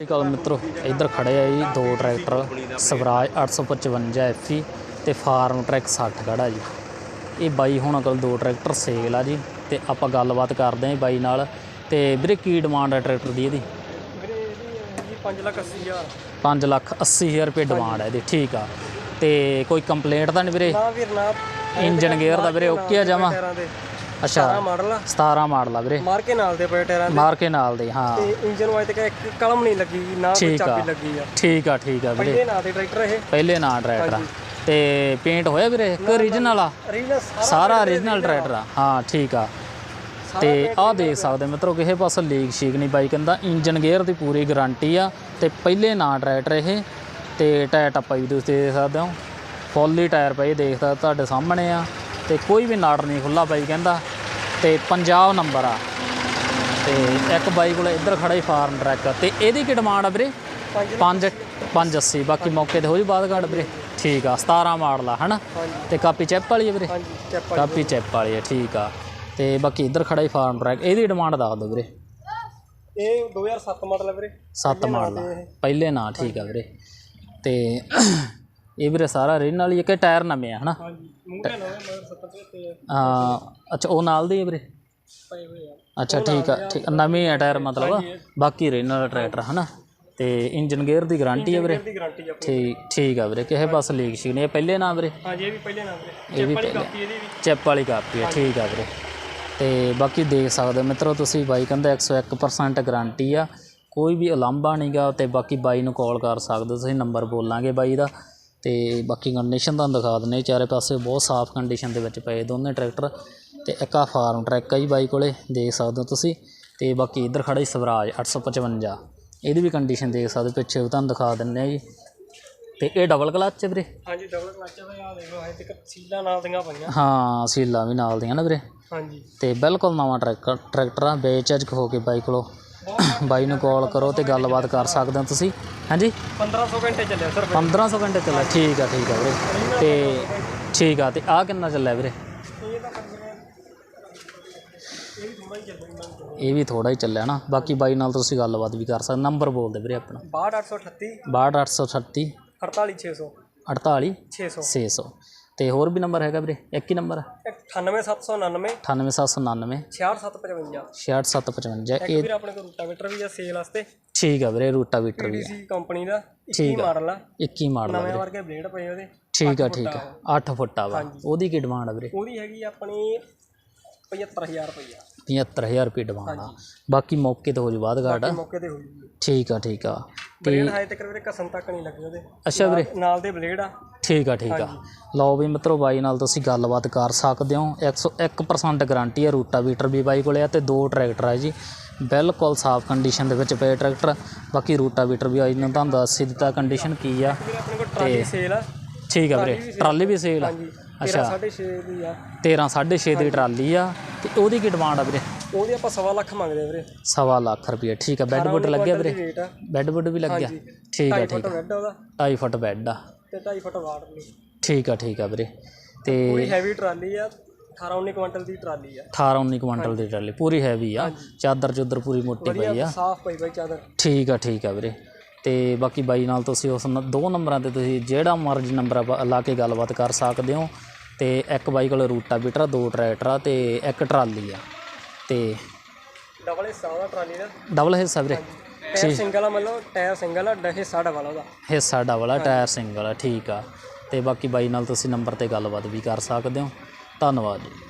ਅਕਾਲ ਮਿੱਤਰੋ ਇੱਧਰ ਖੜੇ ਆ ਜੀ ਦੋ ਟਰੈਕਟਰ ਸਵਰਾਜ 855 ਐਫਈ ਤੇ ਫਾਰਮ ਟਰੈਕ 60 ਖੜਾ ਜੀ। ਇਹ ਬਾਈ ਹੁਣ ਕੋਲ ਦੋ ਟਰੈਕਟਰ ਸੇਲ ਆ ਜੀ ਤੇ ਆਪਾਂ ਗੱਲਬਾਤ ਕਰਦੇ ਆਂ ਬਾਈ ਨਾਲ। ਤੇ ਵੀਰੇ ਕੀ ਡਿਮਾਂਡ ਹੈ ਟਰੈਕਟਰ ਦੀ ਇਹਦੀ? ਵੀਰੇ ਇਹਦੀ ਜੀ 5 ਲੱਖ 80 ਹਜ਼ਾਰ। 5 ਲੱਖ 80 ਹਜ਼ਾਰ ਰੁਪਏ ਡਿਮਾਂਡ ਹੈ ਇਹਦੀ ਠੀਕ ਆ। ਤੇ ਕੋਈ ਕੰਪਲੇਂਟ ਤਾਂ ਨਹੀਂ ਵੀਰੇ? ਨਾ ਵੀਰ ਨਾ। ਇੰਜਨ ਗੇਅਰ ਦਾ ਵੀਰੇ ਓਕੇ ਆ ਦੇ। ਅੱਛਾ ਸਾਰਾ ਮਾਡਲ ਆ। 17 ਮਾਡਲ ਆ ਵੀਰੇ। ਮਾਰ ਕੇ ਨਾਲ ਦੇ ਪਏ ਟਾਇਰਾਂ ਦੇ। ਮਾਰ ਕੇ ਨਾਲ ਦੇ ਹਾਂ। ਤੇ ਇੰਜਨ ਤੱਕ ਇੱਕ ਕਲਮ ਨਹੀਂ ਲੱਗੀ ਨਾ ਕੋਈ ਠੀਕ ਆ। ਚਾਬੀ ਲੱਗੀ ਆ। ਠੀਕ ਆ ਠੀਕ ਆ ਵੀਰੇ। ਪਹਿਲੇ ਨਾਂ ਦੇ ਟਰੈਕਟਰ ਇਹ। ਪਹਿਲੇ ਨਾਂ ਟਰੈਕਟਰ ਆ। ਤੇ ਪੇਂਟ ਹੋਇਆ ਵੀਰੇ? ਇੱਕ origignal ਆ? ਸਾਰਾ origignal ਟਰੈਕਟਰ ਆ। ਹਾਂ ਠੀਕ ਆ। ਤੇ ਆਹ ਦੇਖ ਸਕਦੇ ਮਿੱਤਰੋ ਕਿਸੇ ਪਾਸੇ ਲੀਕ ਸ਼ੀਕ ਨਹੀਂ ਬਾਈ ਕਹਿੰਦਾ ਇੰਜਨ ਗੇਅਰ ਦੀ ਪੂਰੀ ਗਾਰੰਟੀ ਆ। ਤੇ ਪਹਿਲੇ ਨਾਂ ਟਰੈਕਟਰ ਇਹ। ਤੇ ਟਾਇਰ ਟੱਪਾ ਵੀ ਤੁਸੀਂ ਦੇਖ ਸਕਦੇ ਹੋ। ਫੁੱਲੀ ਟਾਇਰ ਪਏ ਦੇਖ ਸਕਦੇ ਤੁਹਾਡੇ ਸਾਹਮਣੇ ਆ। ਤੇ ਕੋਈ ਵੀ ਨਾੜ ਨਹੀਂ ਖੁੱਲਾ ਬਾਈ ਕਹਿੰਦਾ। ਤੇ ਪੰਜਾਬ ਨੰਬਰ ਆ। ਤੇ ਇੱਕ ਬਾਈ ਕੋਲ ਇੱਧਰ ਖੜਾ ਹੀ ਫਾਰਮ ਟਰੈਕ ਤੇ ਇਹਦੀ ਕੀ ਡਿਮਾਂਡ ਆ ਵੀਰੇ? 5 580 ਬਾਕੀ ਮੌਕੇ ਤੇ ਹੋ ਜੀ ਬਾਅਦ ਘਾਟ ਵੀਰੇ। ਠੀਕ ਆ 17 ਮਾਡਲ ਆ ਹਨਾ? ਤੇ ਕਾਪੀ ਚੈਪ ਵਾਲੀ ਆ ਵੀਰੇ? ਕਾਪੀ ਚੈਪ ਵਾਲੀ ਆ ਠੀਕ ਆ। ਤੇ ਬਾਕੀ ਇੱਧਰ ਖੜਾ ਹੀ ਫਾਰਮ ਟਰੈਕ। ਇਹਦੀ ਡਿਮਾਂਡ ਦੱਸ ਦਿਓ ਵੀਰੇ। ਇਹ 2007 ਮਾਡਲ ਵੀਰੇ। 7 ਮਾਡਲ ਪਹਿਲੇ ਨਾਂ ਠੀਕ ਆ ਵੀਰੇ। ਤੇ ਇਹ ਵੀਰੇ ਸਾਰਾ ਰਿਨ ਵਾਲੀ ਇੱਕ ਟਾਇਰ ਨਵੇਂ ਆ ਹਨਾ? ਹਾਂਜੀ ਮੂੰਹ ਤੇ ਨਵੇਂ ਮਗਰ 70 ਤੇ ਆ। ਅੱਛਾ ਉਹ ਨਾਲ ਦੇ ਆ ਵੀਰੇ? ਪਏ ਹੋਏ ਆ। ਅੱਛਾ ਠੀਕ ਆ ਠੀਕ ਨਵੇਂ ਆ ਟਾਇਰ ਮਤਲਬ। ਬਾਕੀ ਰਿਨ ਵਾਲਾ ਟਰੈਕਟਰ ਹਨਾ? ਤੇ ਇੰਜਨ ਗੇਅਰ ਦੀ ਗਾਰੰਟੀ ਆ ਵੀਰੇ? ਆ ਠੀਕ ਠੀਕ ਆ ਵੀਰੇ ਕਿਸੇ ਪਾਸੇ ਲੀਕ ਸ਼ੀਕ ਨਹੀਂ ਇਹ ਪਹਿਲੇ ਨਾਂ ਵੀਰੇ? ਹਾਂਜੀ ਇਹ ਵੀ ਪਹਿਲੇ ਨਾਂ ਵੀਰੇ। ਇਹ ਵੀ ਚੈਪ ਵਾਲੀ ਪਹਿਲੇ। ਕਾਪੀ ਇਹਦੀ ਵੀ। ਚੈਪ ਵਾਲੀ ਕਾਪੀ ਹੈ ਠੀਕ ਆ ਵੀਰੇ। ਤੇ ਬਾਕੀ ਦੇਖ ਸਕਦੇ ਹੋ ਮਿੱਤਰੋ ਤੁਸੀਂ ਬਾਈ ਕਹਿੰਦਾ 101% ਗਾਰੰਟੀ ਆ। ਕੋਈ ਵੀ ਉਲਾਂਭਾ ਨਹੀਂਗਾ ਤੇ ਬਾਕੀ ਬਾਈ ਨੂੰ ਕਾਲ ਕਰ ਸਕਦੇ ਹੋ ਤੁਸੀਂ ਨੰਬਰ ਬੋਲਾਂਗੇ ਬਾਈ ਦਾ। ਤੇ ਬਾਕੀ ਕੰਡੀਸ਼ਨ ਤੁਹਾਨੂੰ ਦਿਖਾ ਦਿੰਦੇ ਚਾਰੇ ਪਾਸੇ ਬਹੁਤ ਸਾਫ਼ ਕੰਡੀਸ਼ਨ ਦੇ ਵਿੱਚ ਪਏ ਦੋਨੇ ਟਰੈਕਟਰ ਤੇ ਇੱਕ ਆ ਫਾਰਮ ਟਰੈਕ ਆ ਜੀ ਬਾਈ ਕੋਲੇ ਦੇਖ ਸਕਦੇ ਹੋ ਤੁਸੀਂ। ਤੇ ਬਾਕੀ ਇੱਧਰ ਖੜਾ ਜੀ ਸਵਰਾਜ 855 ਇਹਦੀ ਵੀ ਕੰਡੀਸ਼ਨ ਦੇਖ ਸਕਦੇ ਪਿੱਛੇ ਵੀ ਤੁਹਾਨੂੰ ਦਿਖਾ ਦਿੰਦੇ ਆ ਜੀ। ਤੇ ਇਹ ਡਬਲ ਕਲੱਚ ਵੀਰੇ? ਹਾਂਜੀ ਡਬਲ ਕਲਚ ਦਾ ਆ ਦੇਖੋ ਹਜੇ ਤੱਕ ਸੀਲਾਂ ਨਾਲ ਦੀਆਂ ਪਈਆਂ। ਹਾਂ ਸੀਲਾਂ ਵੀ ਨਾਲ ਦੀਆਂ ਨਾ ਵੀਰੇ। ਹਾਂਜੀ। ਤੇ ਬਿਲਕੁਲ ਨਵਾਂ ਟਰੈਕਟਰ ਟਰੈਕਟਰ ਆ ਬੇਚੱਜ ਹੋ ਕੇ ਬਾਈ ਕੋਲੋਂ। ਬਾਈ ਨੂੰ ਕਾਲ ਕਰੋ ਤੇ ਗੱਲਬਾਤ ਕਰ ਸਕਦੇ ਹੋ ਤੁਸੀਂ। ਹਾਂਜੀ? 1500 ਘੰਟੇ ਚੱਲਿਆ ਸਰ 1500 ਘੰਟੇ ਚੱਲਿਆ। ਠੀਕ ਆ ਠੀਕ ਆ ਵੀਰੇ। ਤੇ ਠੀਕ ਆ ਤੇ ਆ ਕਿੰਨਾ ਚੱਲਿਆ ਵੀਰੇ? ਇਹ ਵੀ ਥੋੜਾ ਹੀ ਚੱਲਿਆ ਨਾ। ਬਾਕੀ ਬਾਈ ਨਾਲ ਤੁਸੀਂ ਗੱਲਬਾਤ ਵੀ ਕਰ ਸਕਦੇ। ਨੰਬਰ ਬੋਲ ਦੇ ਵੀਰੇ ਆਪਣਾ। 62838 62838 48600 48 600 600 ਤੇ ਹੋਰ ਵੀ ਨੰਬਰ ਹੈਗਾ ਵੀਰੇ? ਇੱਕ ਹੀ ਨੰਬਰ 98799 98799 66755 66755 ਇੱਕ ਇਹ ਵੀਰ ਆਪਣੇ ਕੋਲ ਰੂਟਾਵੇਟਰ ਵੀ ਆ ਸੇਲ ਵਾਸਤੇ। ਠੀਕ ਆ ਵੀਰੇ ਰੂਟਾਵੀਟਰ ਵੀ ਆ। ਕੰਪਨੀ ਦਾ 21 ਠੀਕ ਆ। ਮਾਡਲ ਆ। 21 ਮਾਡਲ ਆ ਨਵੇਂ ਵੀਰੇ। ਵਰਗੇ ਬਲੇਡ ਪਏ ਉਹਦੇ। ਠੀਕ ਆ ਠੀਕ ਆ। 8 ਫੁੱਟ ਆ ਵਾ ਉਹਦੀ ਕੀ ਡਿਮਾਂਡ ਆ ਵੀਰੇ? ਉਹਦੀ ਹੈਗੀ ਆਪਣੀ 75000 ਰੁਪਈਆ। 75000 ਰੁਪਏ ਡਿਮਾਂਡ ਆ। ਬਾਕੀ ਮੌਕੇ ਤੇ ਹੋ ਜੂ ਬਾਅਦ ਘਾਟ ਮੌਕੇ ਤੇ ਹੋਈ ਠੀਕ ਆ ਠੀਕ ਆ। ਬਲੇਡ ਹਾਏ ਤੱਕ ਵੀਰੇ ਕਸਮ ਤੱਕ ਨਹੀਂ ਲੱਗੀ ਉਹਦੇ। ਅੱਛਾ ਵੀਰੇ। ਨਾਲ ਦੇ ਬਲੇਡ ਆ। ਠੀਕ ਆ ਠੀਕ ਆ। ਲਓ ਵੀ ਮਿੱਤਰੋ ਬਾਈ ਨਾਲ ਤੁਸੀਂ ਗੱਲਬਾਤ ਕਰ ਸਕਦੇ ਹੋ। 101% ਗਾਰੰਟੀ ਹੈ ਰੂਟਾਵੀਟਰ ਵੀ ਬਾਈ ਕੋਲੇ ਆ ਤੇ ਦੋ ਟਰੈਕਟਰ ਆ ਜੀ। ਬਿਲਕੁਲ ਸਾਫ਼ ਕੰਡੀਸ਼ਨ ਦੇ ਵਿੱਚ ਪਏ ਟਰੈਕਟਰ। ਬਾਕੀ ਰੂਟਾਵੀਟਰ ਵੀ ਆਈ ਨੂੰ ਤੁਹਾਨੂੰ ਦੱਸ ਹੀ ਦਿੱਤਾ ਕੰਡੀਸ਼ਨ ਕੀ ਆ। ਵੀਰੇ ਆਪਣੇ ਕੋਲ ਟਰਾਲੀ ਸੇਲ ਆ। ਠੀਕ ਆ ਵੀਰੇ ਟਰਾਲੀ ਵੀ ਸੇਲ ਆ। ਹਾਂਜੀ ਅੱਛਾ। 6.5 ਦੀ ਆ। 13 6.5 ਦੀ ਟਰਾਲੀ ਆ। ਤੇ ਉਹਦੀ ਕੀ ਡਿਮਾਂਡ ਆ ਵੀਰੇ? ਉਹਦੀ ਆਪਾਂ ਸਵਾ ਲੱਖ ਮੰਗਦੇ ਆ ਵੀਰੇ। ਸਵਾ ਲੱਖ ਰੁਪਏ ਠੀਕ ਆ। ਬੈੱਡ ਬੁੱਡ ਲੱਗਿਆ ਵੀਰੇ? ਰੇਟ ਆ। ਬੈੱਡ ਬੁੱਡ ਵੀ ਲੱਗਿਆ? ਠੀਕ ਆ 2.5 ਠੀਕ ਫੁੱਟ ਆ। ਬੈੱਡ ਉਹਦਾ। 2.5 ਫੁੱਟ ਬੈੱਡ ਆ। ਤੇ 2.5 ਫੁੱਟ ਵਾਟ ਲਈ ਠੀਕ ਆ ਠੀਕ ਆ ਵੀਰੇ। ਤੇ ਪੂਰੀ ਹੈਵੀ ਟਰਾਲੀ ਆ 18 19 ਕੁਇੰਟਲ ਦੀ ਟਰਾਲੀ ਆ। 18 19 ਕੁਇੰਟਲ ਦੀ ਟਰਾਲੀ ਪੂਰੀ ਹੈਵੀ ਆ। ਚਾਦਰ ਚੁੱਦਰ ਪੂਰੀ ਮੋਟੀ ਪਈ ਆ। ਸਾਫ਼ ਪਈ ਬਾਈ ਚਾਦਰ। ਠੀਕ ਆ ਠੀਕ ਆ ਵੀਰੇ। ਤੇ ਬਾਕੀ ਬਾਈ ਨਾਲ ਤੁਸੀਂ ਉਸ ਨ- ਦੋ ਨੰਬਰਾਂ ਤੇ ਤੁਸੀਂ ਜਿਹੜਾ ਮਰਜ਼ੀ ਨੰਬਰ ਆ ਲਾ ਕੇ ਗੱਲਬਾਤ ਕਰ ਸਕਦੇ ਹੋ। ਤੇ ਇੱਕ ਬਾਈ ਕੋਲ ਰੂਟਾਵੀਟਰ ਆ ਦੋ ਟਰੈਕਟਰ ਆ ਤੇ ਇੱਕ ਟਰਾਲੀ ਆ। ਤੇ ਡਬਲ ਹਿੱਸਾ ਉਹਦਾ ਟਰਾਲੀ ਦਾ। ਡਬਲ ਹਿੱਸਾ ਵੀਰੇ। ਟਾਇਰ ਸਿੰਗਲ ਆ ਮਤਲਬ ਟਾਇਰ ਸਿੰਗਲ ਆ ਹਿੱਸਾ ਡਬਲ ਆ ਉਹਦਾ। ਹਿੱਸਾ ਡਬਲ ਆ ਟਾਇਰ ਸਿੰਗਲ ਆ ਠੀਕ ਆ। ਤੇ ਬਾਕੀ ਬਾਈ ਨਾਲ ਤੁਸੀਂ ਨੰਬਰ ਤੇ ਗੱਲਬਾਤ ਵੀ ਕਰ ਸਕਦੇ ਹੋ। ਧੰਨਵਾਦ ਜੀ।